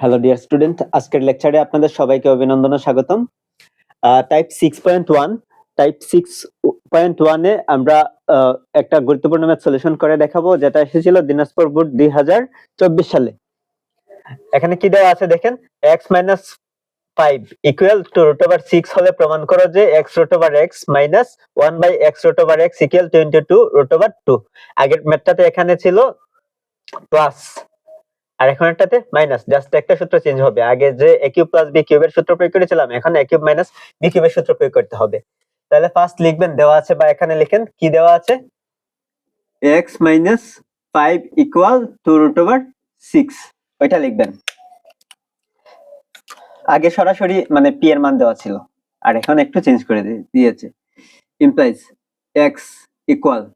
Hello dear student আজকের লেকচারে আপনাদের সবাইকে অভিনন্দন ও স্বাগতম। Type six point one type six point ওয়ানে আমরা একটা গুরুত্বপূর্ণ ম্যাথ সলিউশন করে দেখাবো, যেটা এসেছিল দিনাজপুর বোর্ড দুই হাজার চব্বিশ সালে। এখানে কি দেওয়া আছে দেখেন? X minus five equal to root over six হলে প্রমাণ করো যে x root over x minus one by x root over x equal twenty two root over two আগের ম্যাথটাতে এখানে ছিল প্লাস আর এখন একটাতে মাইনাস জাস্ট একটা সূত্র চেঞ্জ হবে। আগে যে এ কিউব প্লাস বি কিউবের সূত্র প্রয়োগ করেছিলাম, এখন এ কিউব মাইনাস বি কিউবের সূত্র প্রয়োগ করতে হবে। তাহলে ফার্স্ট লিখবেন, দেওয়া আছে বা এখানে লিখেন, কি দেওয়া আছে? X minus five equal to root over six ওইটা লিখবেন। আগে সরাসরি মানে পি এর মান দেওয়া ছিল। আর এখন একটু চেঞ্জ করে দিয়ে- দিয়েছে। ইমপ্লাইজ এক্স ইকুয়াল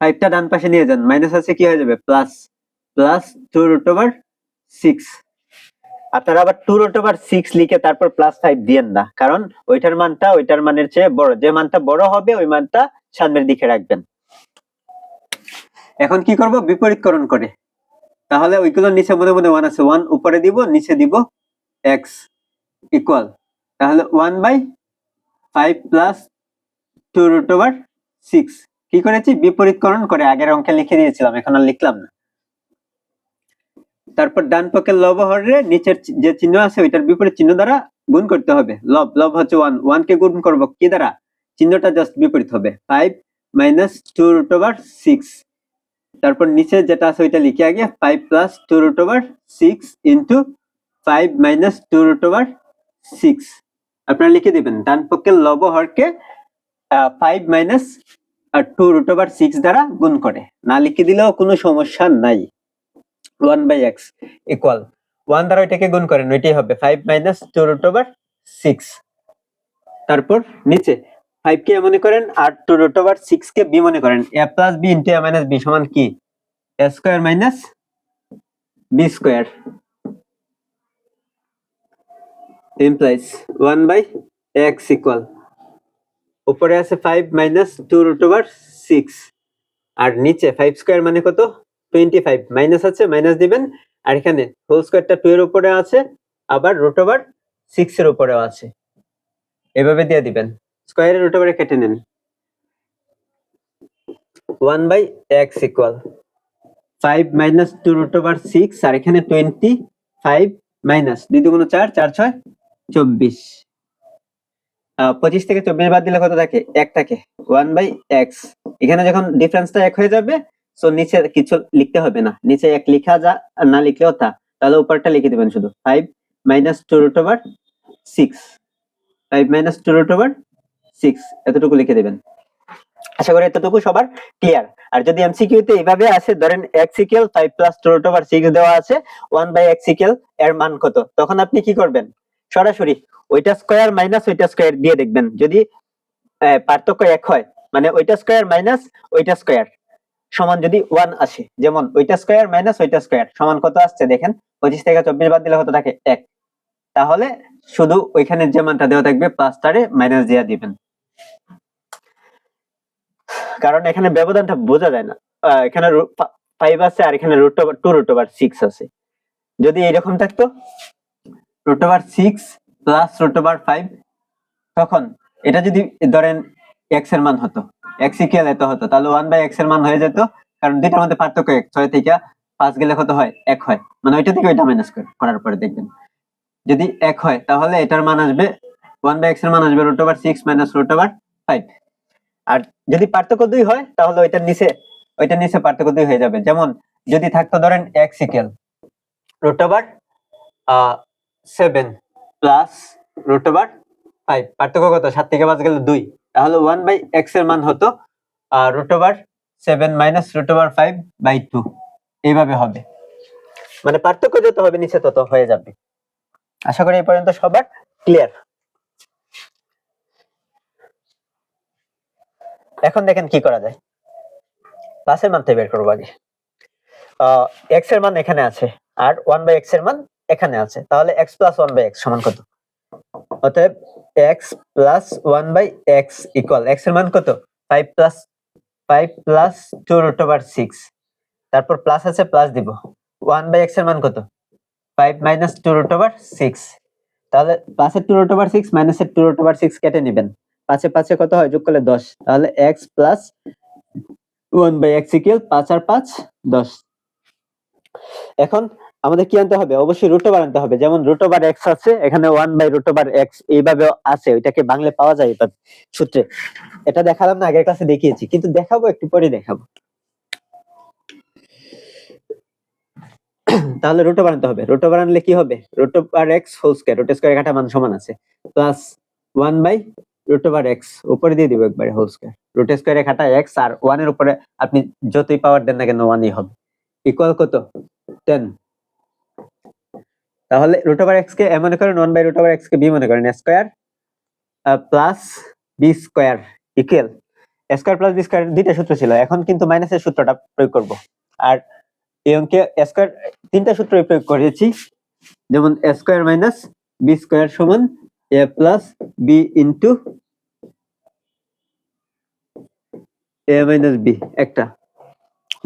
ফাইভটা ডান পাশে নিয়ে যান। মাইনাস আছে কি হয়ে যাবে? Plus plus two root over six আপনারা আবার টু রুট ওভার সিক্স লিখে তারপর প্লাস ফাইভ দিয়েন না। কারণ ওইটার মানটা ওইটার মানের চেয়ে বড়। যে মানটা বড় হবে, ওই মানটা সামনের দিকে রাখবেন। এখন কি করব? বিপরীতকরণ করে। তাহলে নিচে মনে মনে ওয়ান আছে। ওয়ান উপরে দিব, নিচে দিব এক্স ইকুয়াল তাহলে one by five plus two root over six কি করেছি? বিপরীতকরণ করে। আগের অঙ্কে লিখে দিয়েছিলাম, এখন আর লিখলাম না। তারপর ডান পক্ষের লব হরে নিচের যে চিহ্ন আছে ওইটার বিপরীত চিহ্ন দ্বারা গুণ করতে হবে। লব লব হচ্ছে ওয়ান ওয়ান কে গুণ করব কি দ্বারা? চিহ্নটা জাস্ট বিপরীত হবে। Five minus two root over six তারপর নিচে যেটা আছে ওইটা লিখে আগে five plus two root over six into five minus two root over six আপনারা লিখে দিবেন, ডান পক্ষের লব হরকে five minus two root over six দ্বারা গুণ করে। না লিখে দিলেও কোনো সমস্যা নাই। One by x equal one দ্বারা ওইটাকে গুণ করেন, ওইটাই হবে five minus two root over six তারপর নিচে ফাইভ কে মনে করেন আর টু রুট ওভার সিক্স কে বি মনে করেন। A plus B into A minus B সমান কি? A square minus B square implies one by x equal উপরে আছে five minus two root over six আর নিচে ফাইভ স্কোয়ার মানে কত? টোয়েন্টি ফাইভ মাইনাস আছে মাইনাস দিবেন। আর এখানে হোল স্কোয়ারটা টু এর উপরে আছে, আবার রুট ওভার সিক্স এর উপরেও আছে। এভাবে দিয়ে দিবেন। স্কোয়ারের রুট ওভারে কেটে নেন। One by x equal five minus two root over six আর এখানে টোয়েন্টি ফাইভ মাইনাস দুই দুগুণ চার চার ছয়, চব্বিশ। পঁচিশ থেকে চব্বিশ বাদ দিলে কত থাকে? এক থাকে। ওয়ান বাই এক্স এখানে যখন ডিফারেন্সটা এক হয়ে যাবে সো নিচে কিছু লিখতে হবে না। নিচে এক লিখা যা না লিখলেও তা। তাহলে উপরটা লিখে দিবেন শুধু। Five minus two root over six five minus two root over six এতটুকু লিখে দিবেন। আশা করি এতটুকু সবার ক্লিয়ার আর যদি এমসিকিউ তে এইভাবে আছে ধরেন x equal five plus two root over six দেওয়া আছে ওয়ান বাই এক্স ইকুয়াল এর মান কত? তখন আপনি কি করবেন? সরাসরি ওইটা স্কোয়ার মাইনাস ওইটা স্কোয়ার দিয়ে দেখবেন। যদি পার্থক্য এক হয় মানে ওইটা স্কোয়ার মাইনাস ওইটা স্কোয়ার সমান যদি ওয়ান আসে, যেমন ওইটা স্কোয়ার মাইনাস ওইটা স্কোয়ার সমান কত আসছে দেখেন? পঁচিশ থেকে চব্বিশ বাদ দিলে কত থাকে? এক। তাহলে শুধু ওইখানে যে মানটা দেওয়া থাকবে প্লাসটারে মাইনাস দিয়ে দিবেন। কারণ এখানে ব্যবধানটা বোঝা যায় না। এখানে ফাইভ আছে আর এখানে root over two root over six আছে। যদি এইরকম থাকতো root over six plus root over five তখন এটা যদি ধরেন এক্সের মান হতো এক্স ইকুয়াল এত হতো? তাহলে ওয়ান বাই এক্সের মান হয়ে যেত, কারণ দুইটার মধ্যে পার্থক্য এক, ছয় থেকে পাঁচ গেলে কত হয়? এক হয়। মানে ওইটা থেকে ওইটা মাইনাস করার পরে দেখবেন। যদি এক হয়, তাহলে এটার মান আসবে ওয়ান বাই এক্সের মান আসবে root over six minus root over five আর যদি পার্থক্য দুই হয়, তাহলে ওইটার নিচে ওইটার নিচে পার্থক্য দুই হয়ে যাবে। যেমন, যদি থাকতো ধরেন x equal root over seven plus root over five পার্থক্য কত? সাত থেকে পাঁচ গেলে দুই। তাহলে ওয়ান বাই এক্সের মান হতো root over seven minus root over five by two এইভাবে হবে। মানে পার্থক্য যত হবে নিচে তত হয়ে যাবে। আশা করি এই পর্যন্ত সবার ক্লিয়ার এখন দেখেন কি করা যায়। প্লাসের মানটা বের করব আগে। এক্সের মান এখানে আছে, আর ওয়ান বাই এক্সের মান এখানে আছে। তাহলে x plus one by x সমান কত? অতএব x plus one by x equal এক্সের মান কত? Five plus five plus two root over six তারপর প্লাস আছে প্লাস দিব। ওয়ান বাই এক্সের মান কত? Five minus two root over six তাহলে পাঁচের টু রুট ওভার সিক্স মাইনাসের টু রুট ওভার সিক্স কেটে নেবেন। পাঁচে পাঁচে কত হয়? যোগ করলে দশ। তাহলে x plus one by x equal পাঁচ আর পাঁচ, দশ। এখন আমাদের কি আনতে হবে? অবশ্যই রুট ওভার আনতে হবে। যেমন রুট ওভার এক্স আছে, এখানে one by root over x এইভাবে আছে, ওইটাকে বাংলা পাওয়া যায় এটা সূত্রে। এটা দেখালাম না, আগের ক্লাসে দেখিয়েছি, কিন্তু দেখাবো, একটু পরে দেখাবো। তাহলে রুট ওভার আনতে হবে। রুট ওভার আনলে কি হবে? Root over x whole square root square কাটা মান সমান আছে। Plus one by root over x উপরে দিয়ে দিব একবারে হোল স্কয়ার রুট স্কয়ারে কাটা এক্স আর ওয়ানের উপরে আপনি যতই পাওয়ার দেন না কেন ওয়ানই হবে। ইকুয়াল কত? টেন তাহলে রুট ওভার এক্স কে মনে করেন one by root over x K B মনে করেন square plus b square equal square plus b square দুইটা সূত্র ছিল। এখন কিন্তু মাইনাসের সূত্রটা প্রয়োগ করব। আর এই অঙ্কে স্কয়ার তিনটা সূত্র প্রয়োগ করেছি। যেমন স্কয়ার মাইনাস বি স্কয়ার সমান a plus b into a minus b একটা।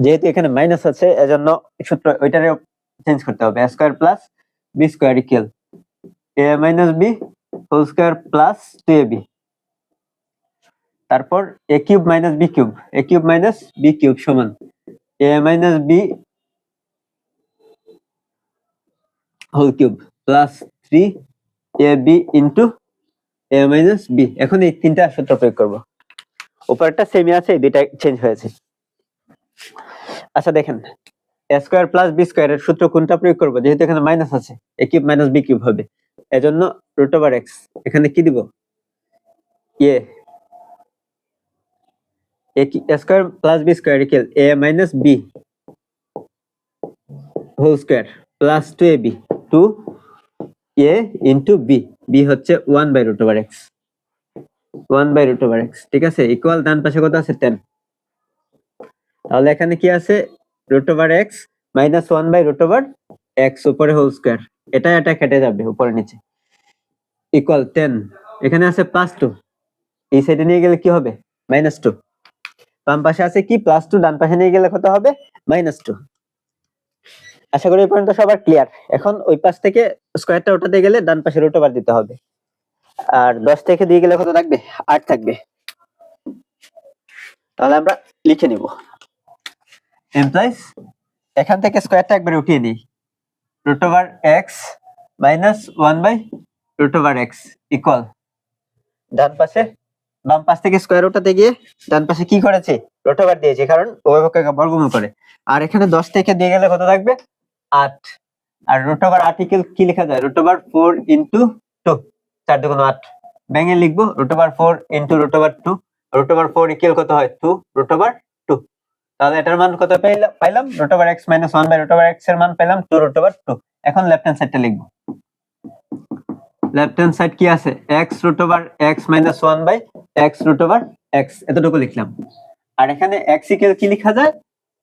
যেহেতু এখানে মাইনাস আছে, এজন্য সূত্র ওইটারে চেঞ্জ করতে হবে। Square plus b square equal a minus b whole square plus two a b তারপর a cube minus b cube a cube minus b cube সমান a minus b whole cube plus three a b into a minus b এখন এই তিনটা সূত্র প্রয়োগ করব। উপরটা সেমই আছে, এই দুইটা চেঞ্জ হয়েছে। আচ্ছা দেখেন এ স্কোয়ার প্লাস বি স্কোয়ারের সূত্র কোনটা প্রয়োগ করব? যেহেতু এখানে মাইনাস আছে, a cube minus b cube হবে। এজন্য রুট ওভার এক্স। এখানে কি দিব? A square plus b square equal a minus b whole square plus two a b two a into b. B হচ্ছে one by root over x. One by root over x. ঠিক আছে? Equal ডান পাশে কত আছে? Ten. তাহলে এখানে কি আছে? Root over x minus one by root over x উপরে হোল স্কোয়ার এটা এটা কেটে যাবে উপরে নিচে। ইকুয়াল টেন এখানে আছে প্লাস টু এই সাইডে নিয়ে গেলে কি হবে? মাইনাস টু বাম পাশে আছে কি? প্লাস টু ডান পাশে নিয়ে গেলে কত হবে? মাইনাস টু আশা করি পর্যন্ত সবার ক্লিয়ার এখন ওই পাশ থেকে স্কোয়ারটা ওঠাতে গেলে ডান পাশে রুট ওভার দিতে হবে। আর দশ থেকে দিয়ে গেলে কত থাকবে? আট থাকবে। তাহলে আমরা লিখে নিব। এমপ্লয়িজ, এখান থেকে স্কোয়ারটা একবারে উঠিয়ে নিই root over x minus one by root over x equal ডান পাশে, বাম পাশ থেকে স্কোয়ার উঠাতে গিয়ে ডান পাশে কি করেছে? রুট ওভার দিয়েছে, কারণ অভিভাবককে বর্গমূল করে। আর এখানে দশ থেকে দিয়ে গেলে কত থাকবে? আট। আর রুট ওভার আর্টিকেল কি লেখা যায়? Root over four into two চার দুগুণ আট। ভেঙে লিখব root over four into root over two root over four equal কত হয়? টু রুট ওভার তাহলে এটার মান কত পাইলাম পাইলাম root over x minus one by root over এক্সের মান পেলাম টু রুট ওভার টু এখন লেফট হ্যান্ড সাইডটা লিখব লেফট হ্যান্ড সাইড কি আছে x root over x minus one by x root over x এতটুকু লিখলাম আর এখানে এক্স ইকুয়াল কি লেখা যায়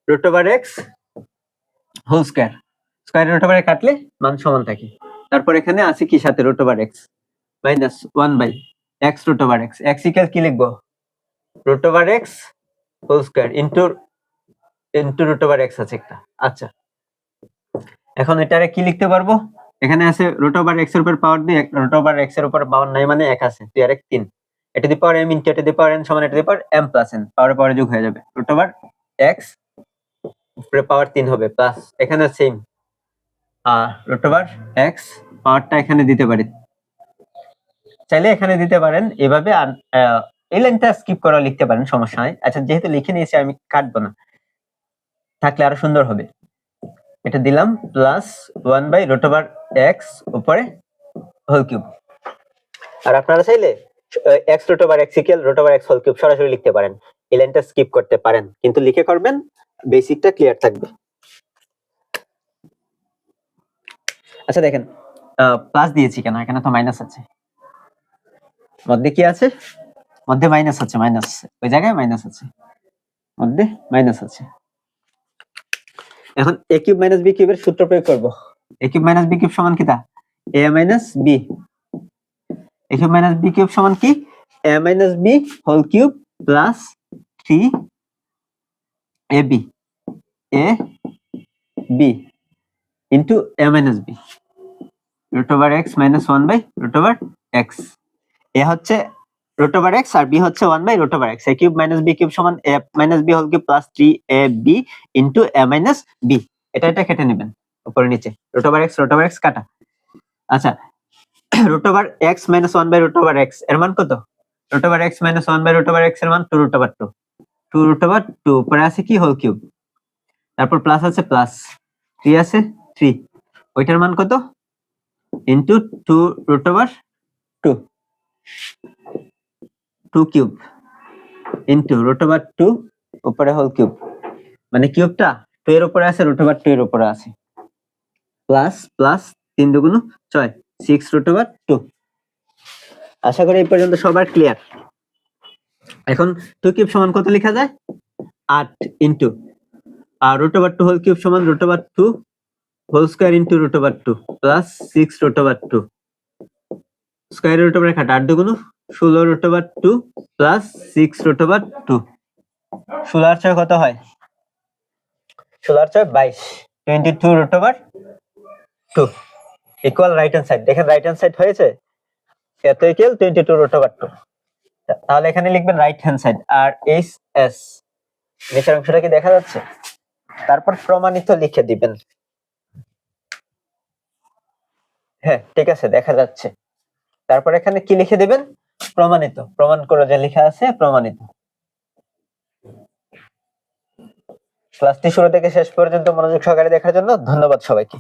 root over x whole square square root ওভারে কাটলে মান সমান থাকে তারপর এখানে আছে কি সাথে root over x minus one by x root over x x equal কি লিখব root over x whole square into into root over x আছে একটা। আচ্ছা। এখন এটারে কি লিখতে পারব? এখানে আছে রুট ওভার এক্সের উপর পাওয়ার দিয়ে রুট ওভার এক্সের উপর পাওয়ার নাই মানে এক আছে। দুই আর এক তিন। এটা দি পাওয়ার এম ইন্টু এটা দি পাওয়ার এন সমান এটা the power m plus n power power যোগ হয়ে যাবে। রুট ওভার এক্স উপরে পাওয়ার তিন হবে প্লাস এখানে সেম আর রুট ওভার এক্স পাওয়ারটা এখানে দিতে পারি। চাইলে এখানে দিতে পারেন। এভাবে এই লাইনটা স্কিপ করে লিখতে পারেন, সমস্যা নাই। আচ্ছা যেহেতু লিখে নিয়েছি, আমি কাটবো না। থাকলে আরও সুন্দর হবে। এটা দিলাম plus one by root over x উপরে হোল কিউব আর আপনারা চাইলে x root over x equal root over x whole cube সরাসরি লিখতে পারেন। এই লাইনটা স্কিপ করতে পারেন। কিন্তু লিখে করবেন বেসিকটা ক্লিয়ার থাকবে। আচ্ছা দেখেন প্লাস দিয়েছি কেন? এখানে তো মাইনাস আছে। মধ্যে কি আছে? মধ্যে মাইনাস আছে মাইনাস ওই জায়গায় মাইনাস আছে। মধ্যে মাইনাস আছে। এখন এ কিউব মাইনাস বি কিউবের সূত্র প্রয়োগ করব। A cube minus b cube সমান কিটা a minus b a cube minus b cube সমান কি? A minus b whole cube plus three a b a b into a minus b root over x minus one by root over x a হচ্ছে root over x আর b হচ্ছে one by root over x. A cube minus b cube সমান a minus b whole cube plus three a b into a minus b এটা এটা কেটে নেবেন, উপরে নিচে। Root over x root over x কাটা। আচ্ছা root over x minus one by root over x, এর মান কত? Root over x minus one by root over এক্সের মান two root over two two root over two উপরে আছে কি? হোল কিউব তারপর প্লাস আছে প্লাস থ্রি আছে থ্রি ওইটার মান কত? Into two root over two two cube into root over two উপরে হোল কিউব মানে কিউবটা টু এর উপরে আছে রুট ওভার টু এর উপরে আছে। প্লাস প্লাস তিন দুগুণ ছয় সিক্স রুট ওভার টু আশা করি এই পর্যন্ত সবার ক্লিয়ার এখন টু কিউব সমান কত লেখা যায়? আট ইন্টু আর root over two whole cube সমান root over two whole square into root over two plus six root over two square root over খাটা আট দুগুণ ষোলো root over two plus six root over two ষোলো আর ছয় কত হয়? ষোলো আর ছয় বাইশ। Twenty two root over two equal right hand side দেখেন রাইট হ্যান্ড সাইড হয়েছে? এত equal twenty two root over two তাহলে এখানে লিখবেন right hand side R H S, নিচের অংশটা কি দেখা যাচ্ছে? তারপর প্রমাণিত লিখে দিবেন। হ্যাঁ ঠিক আছে, দেখা যাচ্ছে। তারপর এখানে কি লিখে দেবেন? প্রমাণিত। প্রমাণ করে যে লেখা আছে, প্রমাণিত। ক্লাসটি শুরু থেকে শেষ পর্যন্ত মনোযোগ সহকারে দেখার জন্য ধন্যবাদ সবাইকে।